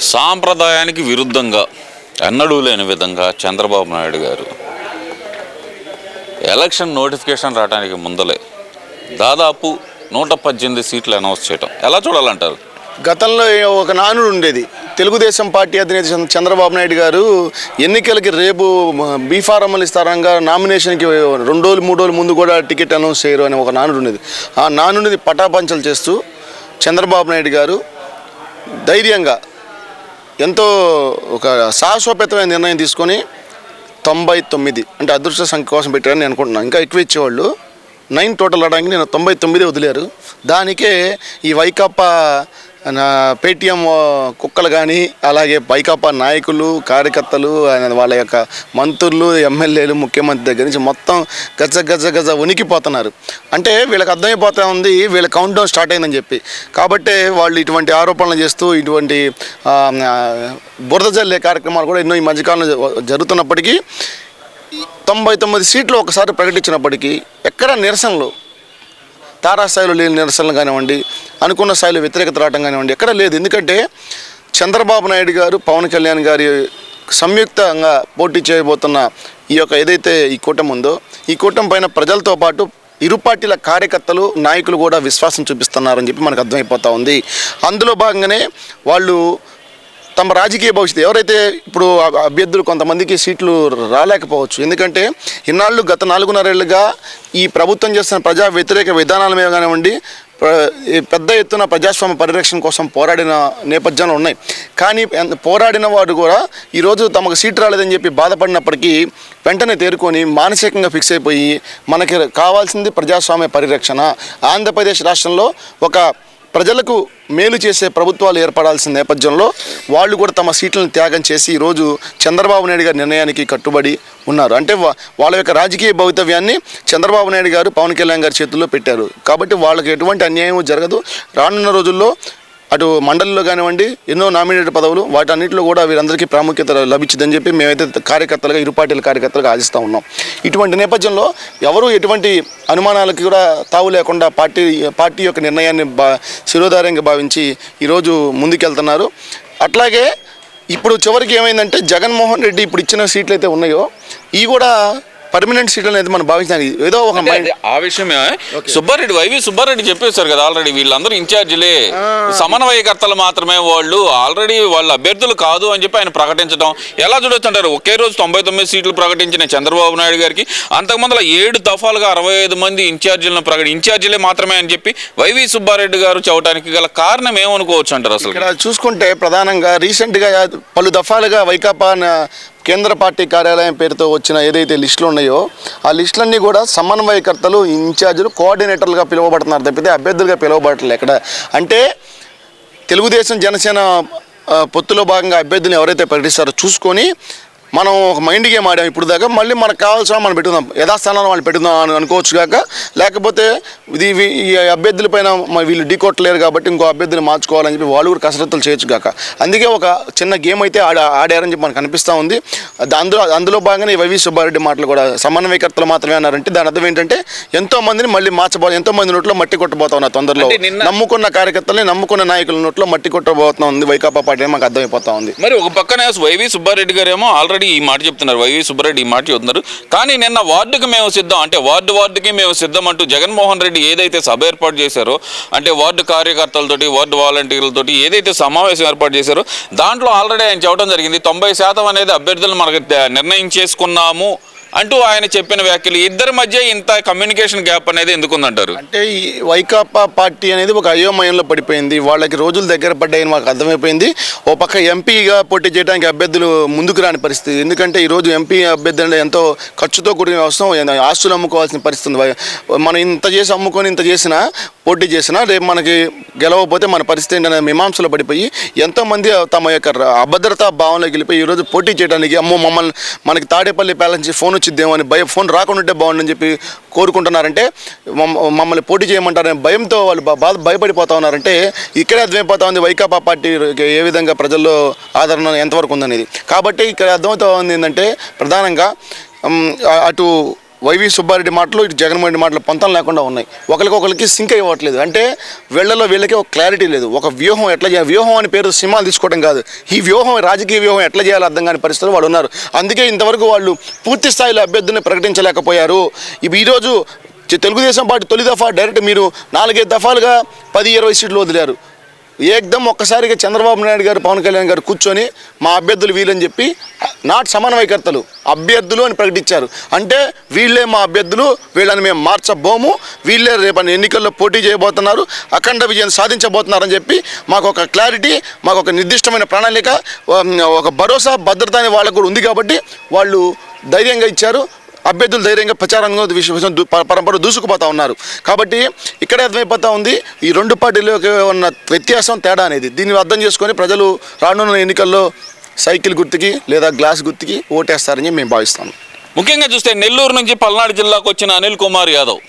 సాంప్రదాయానికి విరుద్ధంగా ఎన్నడూ లేని విధంగా చంద్రబాబు నాయుడు గారు ఎలక్షన్ నోటిఫికేషన్ రావడానికి ముందలే దాదాపు నూట పద్దెనిమిది సీట్లు అనౌన్స్ చేయటం. ఎలా చూడాలంటారు? గతంలో ఒక నానుడు ఉండేది. తెలుగుదేశం పార్టీ అధినేత చంద్రబాబు నాయుడు గారు ఎన్నికలకి రేపు బీఫారమ్మలు ఇస్తారంగా నామినేషన్కి రెండు రోజులు మూడు రోజులు ముందు కూడా టికెట్ అనౌన్స్ చేయరు అని ఒక నానుడు ఉండేది. ఆ నానుడిని పటాపంచలు చేస్తూ చంద్రబాబు నాయుడు గారు ధైర్యంగా ఎంతో ఒక సాహసోపేతమైన నిర్ణయం తీసుకొని తొంభై తొమ్మిది అంటే అదృష్ట సంఖ్య కోసం పెట్టారని నేను అనుకుంటున్నాను. ఇంకా ఎక్కువ ఇచ్చేవాళ్ళు నైన్ టోటల్ ఆడడానికి నేను తొంభై తొమ్మిది వదిలేరు. దానికే ఈ వైకాపా పేటీఎం కుక్కలు కానీ అలాగే వైకాపా నాయకులు కార్యకర్తలు ఆయన వాళ్ళ యొక్క మంత్రులు ఎమ్మెల్యేలు ముఖ్యమంత్రి దగ్గర నుంచి మొత్తం గజ గజ గజ ఉనికిపోతున్నారు. అంటే వీళ్ళకి అర్థమైపోతా ఉంది వీళ్ళ కౌంట్ డౌన్ స్టార్ట్ అయిందని చెప్పి. కాబట్టే వాళ్ళు ఇటువంటి ఆరోపణలు చేస్తూ ఇటువంటి బురద జల్లే కార్యక్రమాలు కూడా ఎన్నో ఈ మధ్యకాలంలో జ- జరుగుతున్నప్పటికీ తొంభై తొమ్మిది సీట్లు ఒకసారి ప్రకటించినప్పటికీ ఎక్కడ నిరసనలు తారాస్థాయిలో లేని నిరసనలు కానివ్వండి అనుకున్న స్థాయిలో వ్యతిరేకత రావడం కానివ్వండి ఎక్కడ లేదు. ఎందుకంటే చంద్రబాబు నాయుడు గారు పవన్ కళ్యాణ్ గారి సంయుక్తంగా పోటీ చేయబోతున్న ఈ యొక్క ఏదైతే ఈ కూటమి ఉందో ఈ కూటమి పైన ప్రజలతో పాటు ఇరు పార్టీల కార్యకర్తలు నాయకులు కూడా విశ్వాసం చూపిస్తున్నారని చెప్పి మనకు అర్థమైపోతూ ఉంది. అందులో భాగంగానే వాళ్ళు తమ రాజకీయ భవిష్యత్తు. ఎవరైతే ఇప్పుడు అభ్యర్థులు కొంతమందికి సీట్లు రాలేకపోవచ్చు. ఎందుకంటే ఇన్నాళ్ళు గత నాలుగున్నరేళ్ళుగా ఈ ప్రభుత్వం చేస్తున్న ప్రజా వ్యతిరేక విధానాల మీద కానివ్వండి పెద్ద ఎత్తున ప్రజాస్వామ్య పరిరక్షణ కోసం పోరాడిన నేపథ్యంలో ఉన్నాయి. కానీ ఎంత- పోరాడిన వాడు కూడా ఈరోజు తమకు సీటు రాలేదని చెప్పి బాధపడినప్పటికీ వెంటనే తేరుకొని మానసికంగా ఫిక్స్ అయిపోయి మనకి కావాల్సింది ప్రజాస్వామ్య పరిరక్షణ. ఆంధ్రప్రదేశ్ రాష్ట్రంలో ఒక ప్రజలకు మేలు చేసే ప్రభుత్వాలు ఏర్పడాల్సిన నేపథ్యంలో వాళ్ళు కూడా తమ సీట్లను త్యాగం చేసి ఈరోజు చంద్రబాబు నాయుడు గారి నిర్ణయానికి కట్టుబడి ఉన్నారు. అంటే వా- వాళ్ళ యొక్క రాజకీయ భవితవ్యాన్ని చంద్రబాబు నాయుడు గారు పవన్ కళ్యాణ్ గారి చేతుల్లో పెట్టారు. కాబట్టి వాళ్ళకి ఎటువంటి అన్యాయం జరగదు. రానున్న రోజుల్లో అటు మండలిలో కానివ్వండి ఎన్నో నామినేటెడ్ పదవులు వాటన్నిటిలో కూడా వీరందరికీ ప్రాముఖ్యత లభించిందని చెప్పి మేమైతే కార్యకర్తలుగా ఇరు పార్టీల కార్యకర్తలుగా ఆశిస్తూ ఉన్నాం. ఇటువంటి నేపథ్యంలో ఎవరు ఎటువంటి అనుమానాలకు కూడా తావు లేకుండా పార్టీ పార్టీ యొక్క నిర్ణయాన్ని బా శిరోధార్యంగా భావించి ఈరోజు ముందుకెళ్తున్నారు. అట్లాగే ఇప్పుడు చివరికి ఏమైందంటే జగన్మోహన్ రెడ్డి ఇప్పుడు ఇచ్చిన సీట్లు అయితే ఉన్నాయో ఇవి కూడా పర్మనెంట్ సీట్లు అనేది మనం భావించాలి ఏదో ఒక ఆ విషయమే. సుబ్బారెడ్డి వైవి సుబ్బారెడ్డి చెప్పేశారు కదా ఆల్రెడీ వీళ్ళందరూ ఇన్ఛార్జీలే. సమన్వయకర్తలు మాత్రమే వాళ్ళు. ఆల్రెడీ వాళ్ళ అభ్యర్థులు కాదు అని చెప్పి ఆయన ప్రకటించడం. ఎలా చూడొచ్చు అంటారు? ఒకే రోజు తొంభై తొమ్మిది సీట్లు ప్రకటించిన చంద్రబాబు నాయుడు గారికి అంతకుముందులో ఏడు దఫాలుగా అరవై ఐదు మంది ఇన్ఛార్జీలను ప్రకటి ఇన్ఛార్జీలే మాత్రమే అని చెప్పి వైవి సుబ్బారెడ్డి గారు చెప్పడానికి గల కారణం ఏమనుకోవచ్చు అంటారు అసలు? ఇక్కడ చూసుకుంటే ప్రధానంగా రీసెంట్గా పలు దఫాలుగా వైకాపా కేంద్ర పార్టీ కార్యాలయం పేరుతో వచ్చిన ఏదైతే లిస్టులు ఉన్నాయో ఆ లిస్టులన్నీ కూడా సమన్వయకర్తలు ఇన్ఛార్జీలు కోఆర్డినేటర్లుగా పిలువబడుతున్నారు తప్పితే అభ్యర్థులుగా పిలువబడట్లేదు ఎక్కడ. అంటే తెలుగుదేశం జనసేన పొత్తులో భాగంగా అభ్యర్థులను ఎవరైతే ప్రకటిస్తారో చూసుకొని మనం ఒక మైండ్ గేమ్ ఆడాం ఇప్పుడు దాకా మళ్ళీ మనకు కావాల్సిన మనం పెట్టుకుందాం. యథాస్థానంలో వాళ్ళు పెట్టుకుందాం అని అనుకోవచ్చు కాక లేకపోతే ఇది ఈ అభ్యర్థుల పైన మ- వీళ్ళు ఢీకొట్టలేరు కాబట్టి ఇంకో అభ్యర్థిని మార్చుకోవాలని చెప్పి వాళ్ళు కూడా కసరత్తులు చేయొచ్చు కాక అందుకే ఒక చిన్న గేమ్ అయితే ఆడ ఆడారని చెప్పి మనకు అనిపిస్తూ ఉంది. అది అందులో అందులో భాగంగానే ఈ వైవి సుబ్బారెడ్డి మాటలు కూడా సమన్వయకర్తలు మాత్రమే అన్నారంటే దాని అర్థం ఏంటంటే ఎంతో మందిని మళ్ళీ మార్చబో ఎంతో మంది నోట్లో మట్టి కొట్టబోతా ఉన్నారు తొందరలో. నమ్ముకున్న కార్యకర్తల్ని నమ్ముకున్న నాయకుల నోట్లో మట్టి కొట్టబోతా ఉంది వైకాపా పార్టీ మాకు అర్థమైపోతా ఉంది. మరి ఒక పక్కన వైవి సుబ్బారెడ్డి గారు ఏమో ఆల్రెడీ ఈ మాట చెప్తున్నారు వైవి సుబ్బారెడ్డి ఈ మాట చెప్తున్నారు. కానీ నిన్న వార్డుకి మేము సిద్ధం అంటే వార్డు వార్డుకి మేము సిద్ధం అంటూ జగన్మోహన్ రెడ్డి ఏదైతే సభ ఏర్పాటు చేశారో అంటే వార్డు కార్యకర్తలతోటి వార్డు వాలంటీర్లతోటి ఏదైతే సమావేశం ఏర్పాటు చేశారో దాంట్లో ఆల్రెడీ ఆయన చెప్పడం జరిగింది తొంభై శాతం అనేది అభ్యర్థులు మనకు నిర్ణయం చేసుకున్నాము అంటూ ఆయన చెప్పిన వ్యాఖ్యలు ఇద్దరి మధ్య ఇంత కమ్యూనికేషన్ గ్యాప్ అనేది ఎందుకుందంటారు? అంటే ఈ వైకాపా పార్టీ అనేది ఒక అయోమయంలో పడిపోయింది. వాళ్ళకి రోజులు దగ్గర పడ్డాయని మాకు అర్థమైపోయింది. ఓ పక్క ఎంపీగా పోటీ చేయడానికి అభ్యర్థులు ముందుకు రాని పరిస్థితి. ఎందుకంటే ఈరోజు ఎంపీ అభ్యర్థులు ఎంతో ఖర్చుతో కూడిన అవసరం ఆస్తులు అమ్ముకోవాల్సిన పరిస్థితి మనం ఇంత చేసి అమ్ముకొని ఇంత చేసినా పోటీ చేసినా రేపు మనకి గెలవకపోతే మన పరిస్థితి ఏంటనే మీమాంసలో పడిపోయి ఎంతోమంది తమ యొక్క అభద్రతా భావంలోకి వెళ్ళిపోయి ఈరోజు పోటీ చేయడానికి అమ్మో మమ్మల్ని మనకి తాడేపల్లి ప్యాలెన్స్ ఫోన్ వచ్చిద్దేమో అని భయం ఫోన్ రాకుండా ఉంటే బాగుండని చెప్పి కోరుకుంటున్నారంటే మమ్మ- మమ్మల్ని పోటీ చేయమంటారనే భయంతో వాళ్ళు బాధ భయపడిపోతా ఉన్నారంటే ఇక్కడే అర్థమైపోతా ఉంది వైకాపా పార్టీ ఏ విధంగా ప్రజల్లో ఆదరణ ఎంతవరకు ఉందనేది. కాబట్టి ఇక్కడ అర్థమవుతా ఉంది ఏంటంటే ప్రధానంగా అటు వైవి సుబ్బారెడ్డి మాటలు ఇటు జగన్మోహన్ రెడ్డి మాటలు పొంతం లేకుండా ఉన్నాయి. ఒకరికొకరికి సింక్ అవ్వట్లేదు అంటే వీళ్ళలో వీళ్ళకి ఒక క్లారిటీ లేదు. ఒక వ్యూహం ఎట్లా చేయాలి? వ్యూహం అని పేరు సినిమాలు తీసుకోవడం కాదు. ఈ వ్యూహం రాజకీయ వ్యూహం ఎట్లా చేయాలో అర్థం కాని పరిస్థితులు వాళ్ళు ఉన్నారు. అందుకే ఇంతవరకు వాళ్ళు పూర్తి స్థాయిలో అభ్యర్థిని ప్రకటించలేకపోయారు. ఇవి ఈరోజు తెలుగుదేశం పార్టీ తొలి దఫా డైరెక్ట్ మీరు నాలుగైదు దఫాలుగా పది ఇరవై సీట్లు వదిలారు. ఏకదం ఒక్కసారిగా చంద్రబాబు నాయుడు గారు పవన్ కళ్యాణ్ గారు కూర్చొని మా అభ్యర్థులు వీళ్ళని చెప్పి నాట్ సమన్వయకర్తలు అభ్యర్థులు అని ప్రకటించారు. అంటే వీళ్ళే మా అభ్యర్థులు వీళ్ళని మేము మార్చబోము వీళ్ళే రేపు ఎన్నికల్లో పోటీ చేయబోతున్నారు అఖండ విజయం సాధించబోతున్నారని చెప్పి మాకు ఒక క్లారిటీ మాకు ఒక నిర్దిష్టమైన ప్రణాళిక ఒక భరోసా భద్రత అని వాళ్ళకు కూడా ఉంది కాబట్టి వాళ్ళు ధైర్యంగా ఇచ్చారు. అభ్యర్థులు ధైర్యంగా ప్రచారంగా విశ్వాసం పరంపర దూసుకుపోతా ఉన్నారు. కాబట్టి ఇక్కడే అర్థమైపోతా ఉంది ఈ రెండు పార్టీలో ఉన్న వ్యత్యాసం తేడా అనేది. దీన్ని అర్థం చేసుకొని ప్రజలు రానున్న ఎన్నికల్లో సైకిల్ గుర్తుకి లేదా గ్లాస్ గుర్తుకి ఓటేస్తారని మేము భావిస్తాము. ముఖ్యంగా చూస్తే నెల్లూరు నుంచి పల్నాడు జిల్లాకు వచ్చిన అనిల్ కుమార్ యాదవ్.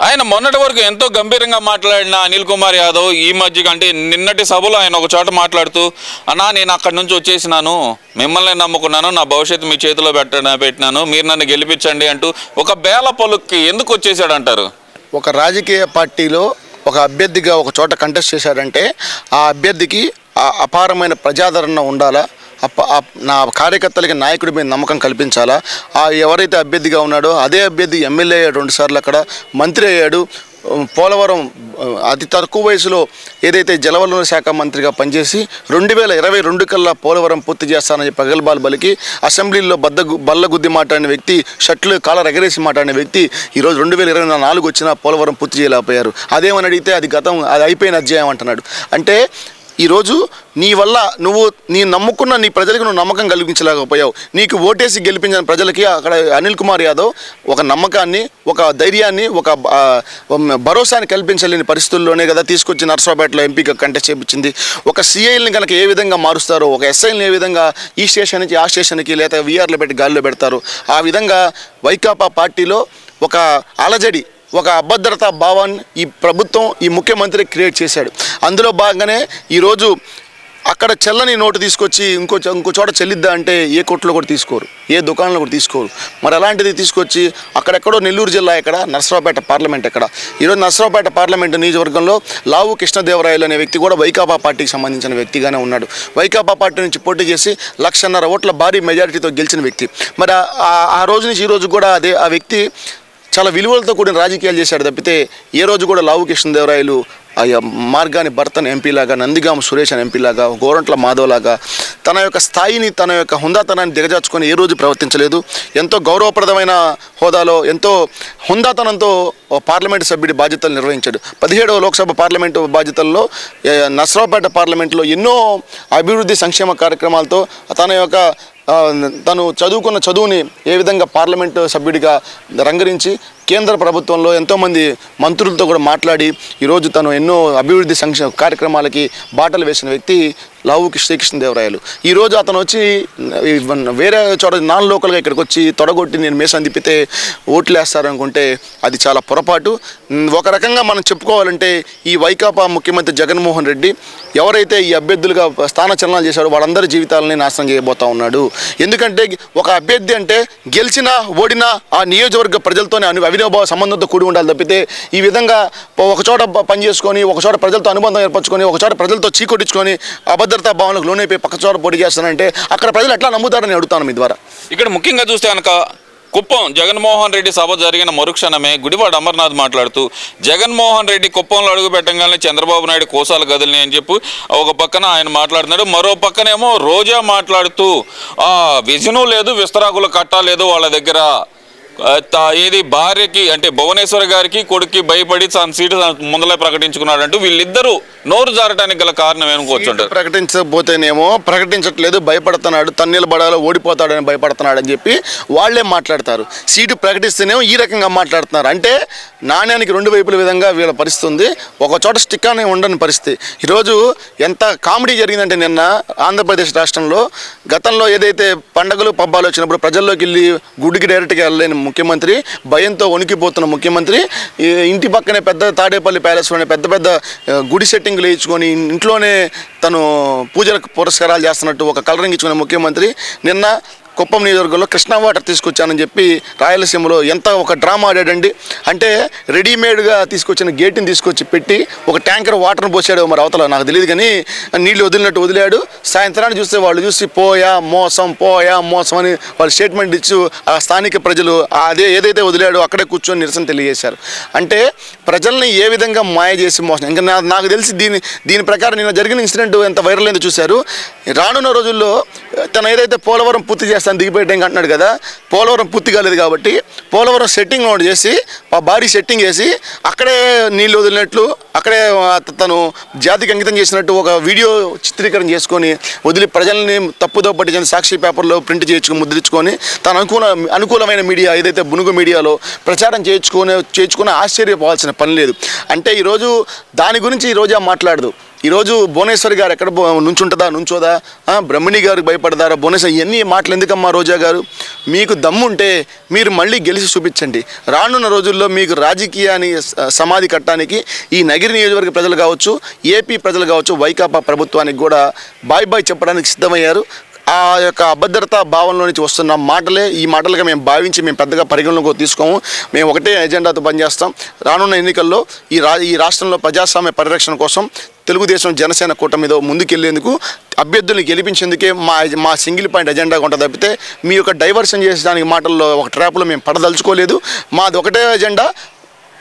ఆయన మొన్నటి వరకు ఎంతో గంభీరంగా మాట్లాడిన అనిల్ కుమార్ యాదవ్ ఈ మధ్య అంటే నిన్నటి సభలో ఆయన ఒక చోట మాట్లాడుతూ అన్నా నేను అక్కడి నుంచి వచ్చేసినాను. మిమ్మల్ని నమ్ముకున్నాను. నా భవిష్యత్తు మీ చేతిలో పెట్ట పెట్టినాను. మీరు నన్ను గెలిపించండి అంటూ ఒక బేల పలుక్కి ఎందుకు వచ్చేసాడు అంటారు ఒక రాజకీయ పార్టీలో ఒక అభ్యర్థిగా ఒక చోట కంటెస్ట్ చేశాడంటే ఆ అభ్యర్థికి అపారమైన ప్రజాదరణ ఉండాలా? నా కార్యకర్తలకి నాయకుడి మీద నమ్మకం కల్పించాలా? ఆ ఎవరైతే అభ్యర్థిగా ఉన్నాడో అదే అభ్యర్థి ఎమ్మెల్యే అయ్యాడు రెండుసార్లు అక్కడ మంత్రి అయ్యాడు. పోలవరం అతి తక్కువ వయసులో ఏదైతే జలవనరుల శాఖ మంత్రిగా పనిచేసి రెండు వేల ఇరవై రెండు కల్లా పోలవరం పూర్తి చేస్తానని పగల్బాల్ బలికి అసెంబ్లీలో బద్ద బల్లగుద్ది మాట్లాడిన వ్యక్తి షట్లు కాలర్ ఎగరేసి మాట్లాడిన వ్యక్తి ఈరోజు రెండు వేల ఇరవై నాలుగు వచ్చిన పోలవరం పూర్తి చేయలేకపోయారు. అదేమని అడిగితే అది గతం అది అయిపోయిన అధ్యాయం అంటున్నాడు. అంటే ఈరోజు నీ వల్ల నువ్వు నీ నమ్ముకున్న నీ ప్రజలకు నువ్వు నమ్మకం కల్పించలేకపోయావు నీకు ఓటేసి గెలిపించిన ప్రజలకి అక్కడ అనిల్ కుమార్ యాదవ్ ఒక నమ్మకాన్ని ఒక ధైర్యాన్ని ఒక భరోసాని కల్పించలేని పరిస్థితుల్లోనే కదా తీసుకొచ్చి నర్సరావుపేటలో ఎంపీగా కంటెస్ట్ చేయించింది ఒక సీఐల్ని కనుక ఏ విధంగా మారుస్తారో ఒక ఎస్ఐల్ని ఏ విధంగా ఈ స్టేషన్ నుంచి ఆ స్టేషన్కి లేదా విఆర్లో పెట్టి గాలిలో పెడతారు ఆ విధంగా వైకాపా పార్టీలో ఒక అలజడి ఒక అభద్రతా భావాన్ని ఈ ప్రభుత్వం ఈ ముఖ్యమంత్రి క్రియేట్ చేశాడు. అందులో భాగంగానే ఈరోజు అక్కడ చెల్లని నోటు తీసుకొచ్చి ఇంకో ఇంకో చోట చెల్లిద్దా అంటే ఏ కొట్లో కూడా తీసుకోరు ఏ దుకాణంలో కూడా తీసుకోరు. మరి అలాంటిది తీసుకొచ్చి అక్కడెక్కడో నెల్లూరు జిల్లా ఎక్కడ? నర్సరావుపేట పార్లమెంట్ ఎక్కడ? ఈరోజు నర్సరావుపేట పార్లమెంట్ నియోజకవర్గంలో లావు కృష్ణదేవరాయలు అనే వ్యక్తి కూడా వైకాపా పార్టీకి సంబంధించిన వ్యక్తిగానే ఉన్నాడు. వైకాపా పార్టీ నుంచి పోటీ చేసి లక్షన్నర ఓట్ల భారీ మెజారిటీతో గెలిచిన వ్యక్తి. మరి ఆ- ఆ- ఆ రోజు నుంచి ఈ రోజు కూడా అదే ఆ వ్యక్తి చాలా విలువలతో కూడిన రాజకీయాలు చేశాడు తప్పితే ఏ రోజు కూడా లావు కృష్ణదేవరాయలు ఆ మార్గాని భర్తను ఎంపీలాగా నందిగామ సురేష్ అని ఎంపీలాగా గోరంట్ల మాధవ్లాగా తన యొక్క స్థాయిని తన యొక్క హుందాతనాన్ని దిగజార్చుకొని ఏ రోజు ప్రవర్తించలేదు. ఎంతో గౌరవప్రదమైన హోదాలో ఎంతో హుందాతనంతో పార్లమెంటు సభ్యుడి బాధ్యతలు నిర్వహించాడు. పదిహేడవ లోక్సభ పార్లమెంటు బాధ్యతల్లో నసరావుపేట నస్రావుపేట పార్లమెంట్లో ఎన్నో అభివృద్ధి సంక్షేమ కార్యక్రమాలతో తన యొక్క తను చదువుకున్న చదువుని ఏ విధంగా పార్లమెంటు సభ్యుడిగా రంగరించి కేంద్ర ప్రభుత్వంలో ఎంతోమంది మంత్రులతో కూడా మాట్లాడి ఈరోజు తను ఎన్నో అభివృద్ధి సంక్షేమ కార్యక్రమాలకి బాటలు వేసిన వ్యక్తి లావు శ్రీకృష్ణదేవరాయలు. ఈరోజు అతను వచ్చి వేరే చోట నాన్ లోకల్గా ఇక్కడికి వచ్చి తొడగొట్టి నేను మేసం తిప్పితే ఓట్లు వేస్తారనుకుంటే అది చాలా పొరపాటు. ఒక రకంగా మనం చెప్పుకోవాలంటే ఈ వైకాపా ముఖ్యమంత్రి జగన్మోహన్ రెడ్డి ఎవరైతే ఈ అభ్యర్థులుగా స్థానచలనాలు చేశాడో వాళ్ళందరి జీవితాలని నాశనం చేయబోతా ఉన్నాడు. ఎందుకంటే ఒక అభ్యర్థి అంటే గెలిచినా ఓడినా ఆ నియోజకవర్గ ప్రజలతోనే అను అవినాభావ సంబంధంతో కూడి ఉండాలి తప్పితే ఈ విధంగా ఒక చోట పనిచేసుకొని ఒక చోట ప్రజలతో అనుబంధం ఏర్పరచుకొని ఒక చోట ప్రజలతో చీకొట్టించుకొని అభద్రతా భావనకు లోనైపోయి పక్క చోట పోటీ చేస్తానంటే అక్కడ ప్రజలు ఎట్లా నమ్ముతారని అడుగుతాను మీ ద్వారా. ఇక్కడ ముఖ్యంగా చూస్తే కనుక కుప్పం జగన్మోహన్ రెడ్డి సభ జరిగిన మరుక్షణమే గుడివాడ అమర్నాథ్ మాట్లాడుతూ జగన్మోహన్ రెడ్డి కుప్పంలో అడుగు పెట్టగానే చంద్రబాబు నాయుడు కోసాలు కదిలిని అని చెప్పి ఒక పక్కన ఆయన మాట్లాడుతున్నాడు మరో పక్కనేమో రోజా మాట్లాడుతూ ఆ లేదు విస్తరాకులు కట్టా లేదు వాళ్ళ దగ్గర. ఏది భార్యకి అంటే భువనేశ్వర్ గారికి కొడుక్కి భయపడి తన సీటు ముందలే ప్రకటించుకున్నాడు అంటూ వీళ్ళిద్దరూ నోరు జారడానికి గల కారణం ఏమనుకోవచ్చుంటారు ప్రకటించకపోతేనేమో ప్రకటించట్లేదు భయపడుతున్నాడు తన్నిలు పడాలో ఓడిపోతాడని భయపడుతున్నాడు అని చెప్పి వాళ్ళే మాట్లాడతారు. సీటు ప్రకటిస్తేనేమో ఈ రకంగా మాట్లాడుతున్నారు. అంటే నాణ్యానికి రెండు వైపుల విధంగా వీళ్ళ పరిస్థితి ఉంది. ఒక చోట స్టిక్ అనే ఉండని పరిస్థితి. ఈరోజు ఎంత కామెడీ జరిగిందంటే నిన్న ఆంధ్రప్రదేశ్ రాష్ట్రంలో గతంలో ఏదైతే పండగలు పబ్బాలు వచ్చినప్పుడు ప్రజల్లోకి వెళ్ళి గుడికి డైరెక్ట్గా వెళ్ళలేని ముఖ్యమంత్రి భయంతో వణికిపోతున్న ముఖ్యమంత్రి ఇంటి పక్కనే పెద్ద తాడేపల్లి ప్యాలెస్లోనే పెద్ద పెద్ద గుడి సెట్టింగ్లు వేయించుకొని ఇంట్లోనే తను పూజలకు పురస్కారాలు చేస్తున్నట్టు ఒక కలరింగ్ ఇచ్చుకునే ముఖ్యమంత్రి నిన్న కుప్పం నియోజకవర్గంలో కృష్ణా వాటర్ తీసుకొచ్చానని చెప్పి రాయలసీమలో ఎంత ఒక డ్రామా ఆడాడండి. అంటే రెడీమేడ్గా తీసుకొచ్చిన గేట్ని తీసుకొచ్చి పెట్టి ఒక ట్యాంకర్ వాటర్ని పోసాడు మరి అవతల నాకు తెలియదు కానీ నీళ్ళు వదిలినట్టు వదిలాడు. సాయంత్రాన్ని చూస్తే వాళ్ళు చూసి పోయా మోసం పోయా మోసం అని వాళ్ళు స్టేట్మెంట్ ఇచ్చి ఆ స్థానిక ప్రజలు అదే ఏదైతే వదిలాడో అక్కడే కూర్చొని నిరసన తెలియజేశారు. అంటే ప్రజల్ని ఏ విధంగా మాయ చేసి మోసం ఇంకా నాకు తెలిసి దీని దీని ప్రకారం నిన్న జరిగిన ఇన్సిడెంట్ ఎంత వైరల్ అయిందో చూశారు. రానున్న రోజుల్లో తను ఏదైతే పోలవరం పూర్తి చేస్తాను టైంకి అంటున్నాడు కదా పోలవరం పూర్తి కాలేదు కాబట్టి పోలవరం సెట్టింగ్ నోట్ చేసి ఆ భారీ సెట్టింగ్ వేసి అక్కడే నీళ్ళు వదిలినట్లు అక్కడే తను జాతికి అంకితం చేసినట్టు ఒక వీడియో చిత్రీకరణ చేసుకొని వదిలి ప్రజల్ని తప్పుదో పట్టించిన సాక్షి పేపర్లో ప్రింట్ చేయించుకొని ముద్రించుకొని తన అనుకూల అనుకూలమైన మీడియా ఏదైతే బునుగు మీడియాలో ప్రచారం చేయించుకునే చేయించుకుని ఆశ్చర్యపోవాల్సిన పని లేదు. అంటే ఈరోజు దాని గురించి ఈ రోజా మాట్లాడదు. ఈరోజు భువనేశ్వరి గారు ఎక్కడ నుంచుంటుందా నుంచోదా? బ్రహ్మిణి గారు గారికి భయపడతారా? భువనేశ్వరి ఇవన్నీ మాటలు ఎందుకమ్మా రోజా గారు? మీకు దమ్ముంటే మీరు మళ్ళీ గెలిచి చూపించండి. రానున్న రోజుల్లో మీకు రాజకీయాన్ని స- సమాధి కట్టడానికి ఈ నగిరి నియోజకవర్గ ప్రజలు కావచ్చు ఏపీ ప్రజలు కావచ్చు వైకాపా ప్రభుత్వానికి కూడా బాయ్ బాయ్ చెప్పడానికి సిద్ధమయ్యారు. ఆ యొక్క అభద్రతా భావంలో నుంచి వస్తున్న మాటలే ఈ మాటలుగా మేము భావించి మేము పెద్దగా పరిగణలోకి తీసుకోము. మేము ఒకటే ఎజెండాతో పనిచేస్తాం. రానున్న ఎన్నికల్లో ఈ రా ఈ రాష్ట్రంలో ప్రజాస్వామ్య పరిరక్షణ కోసం తెలుగుదేశం జనసేన కూటమితో ముందుకెళ్ళేందుకు అభ్యర్థుల్ని గెలిపించేందుకే మా మా సింగిల్ పాయింట్ ఎజెండాగా ఉంటుంది తప్పితే మీ యొక్క డైవర్షన్ చేసేదానికి మాటల్లో ఒక ట్రాప్లో మేము పడదలుచుకోలేదు. మాది ఒకటే ఎజెండా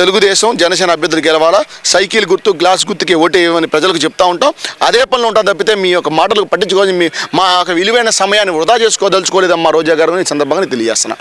తెలుగుదేశం జనసేన అభ్యర్థులు గెలవాలా? సైకిల్ గుర్తు గ్లాస్ గుర్తుకి ఓటు వేయమని ప్రజలకు చెప్తా ఉంటాం. అదే పనిలో ఉంటాం తప్పితే మీ యొక్క మాటలకు పట్టించుకోవాలి మీ మా యొక్క విలువైన సమయాన్ని వృధా చేసుకోదలుచుకోలేదమ్మా రోజా గారు ఈ సందర్భంగా తెలియజేస్తున్నా.